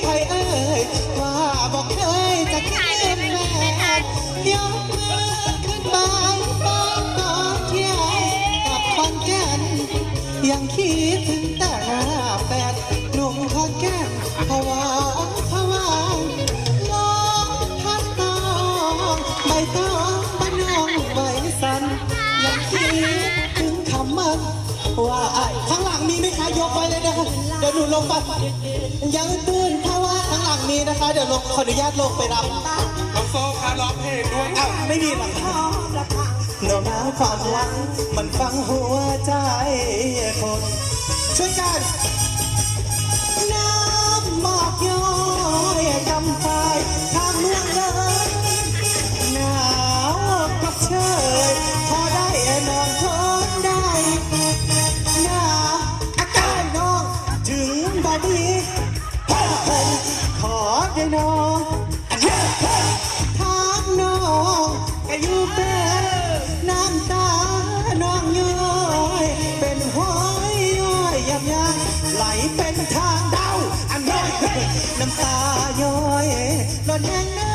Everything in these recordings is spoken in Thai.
ไพเอ้ยว่าบอกเคยจะคิดแม่ยกมือขึ้นไปฟ้องตอนเที่ยวกับคอนแก่นยังคิดถึงแต่หน้าแปดหนุ่มคอนแก่นภาวะภาวะมองพัดตองใบตองบ้านน้องใบสันยังคิดถึงคำมัน ว่าไอ้ข้างหลังมีไหมคะยกไว้เลยนะคะเดี๋ยวหนูลงไปยังตื่นภาวะข้างหลังมีนะคะ เดี๋ยวลงขออนุญาตลงไปรับน้องโซ่คะร้องเพลงด้วยอ้าวไม่มีหรอกหนาวหนาวความหวังมันฟังหัวใจคนช่วยกันน้ ขอได้นอนอันเนี้ยทางน้องก็อยู่เป็นน้ำตาน้องย้อยเป็นห้อยย้อยยำยำไหลเป็นทางเดาอันน้อยน้ำตาย้อยหล่นแห้ง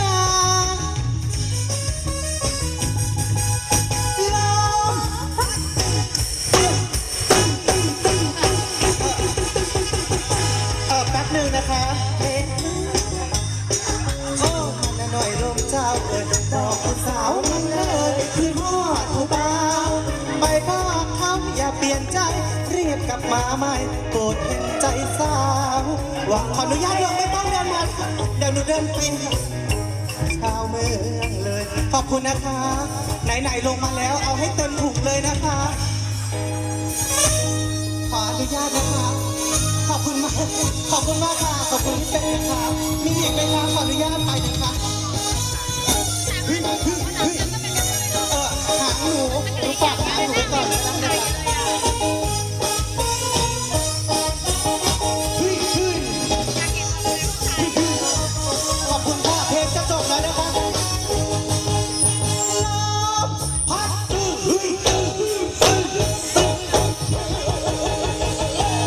อย่าเปลี่ยนใจเรียกกลับมาใหม่โปรดเห็นใจสาวหวังขออนุญาตลงไม่ต้องเดินมาเดี๋ยวหนูเดินไปชาวเมืองเลย ขอบคุณนะคะ ไหนๆลงมาแล้วเอาให้เต็มถุงเลยนะคะ ขออนุญาตนะคะ ขอบคุณมาก ขอบคุณมากค่ะ ขอบคุณที่เป็นนะคะมีอีกไหมคะขออนุญาต จะจบแล้วนะคะลมพัดเฮ้ยเฮ้ยเฮ้ยเฮ้ย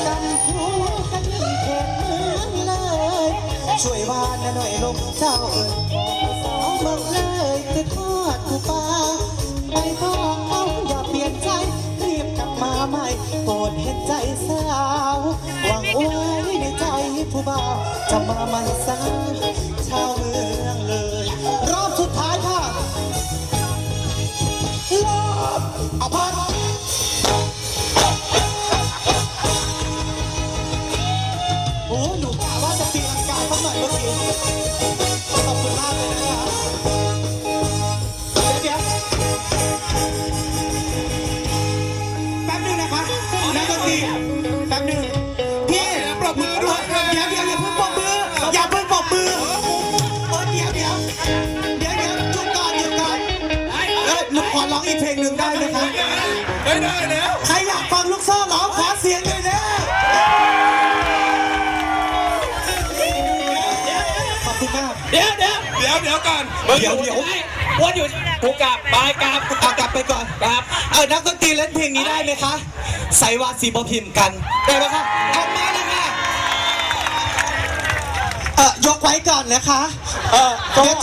กันหูกันเข็มเลยช่วยวานะหน่อยลมเจ้าเอ่ยสาวเมืองเลยคือทอดกูปลาไปบอกเขาอย่าเปลี่ยนใจ รีบกลับมาใหม่โปรดเห็นใจสาวหวังไว้ในใจผู้บ่าวจะมาใหม่สาชาวเมือง แป๊บหนึงพี่ปรบมือด้วยเดี๋ยวเดี๋ยวอย่าเพิ่งปรบมืออย่าเพิ่งปรบมือโอ้เดี๋ยวเดี๋ยวเดี๋ยวเดี๋ยวหยุดก่อนหยุดก่อนเอ้ยหนูขอร้องอีกเพลงหนึ่งได้ไหมคะไม่ได้แล้วใครอยากฟังลูกโซ่ร้องขอเสียงเลยนะขอบคุณมากเดี๋ยวเดี๋ยวเดี๋ยวเดี๋ยวก่อนเดี๋ยวเดี๋ยววนอยู่ กูกลับ บายกลับเอากลับไปก่อนกลับ เออนักดนตรีเล่นเพลงนี้ได้ไหมคะ ใส่วาสีบพิมพ์กันได้ไหมคะเอามาเลยค่ะ เออยกไว้ก่อนนะคะ เออ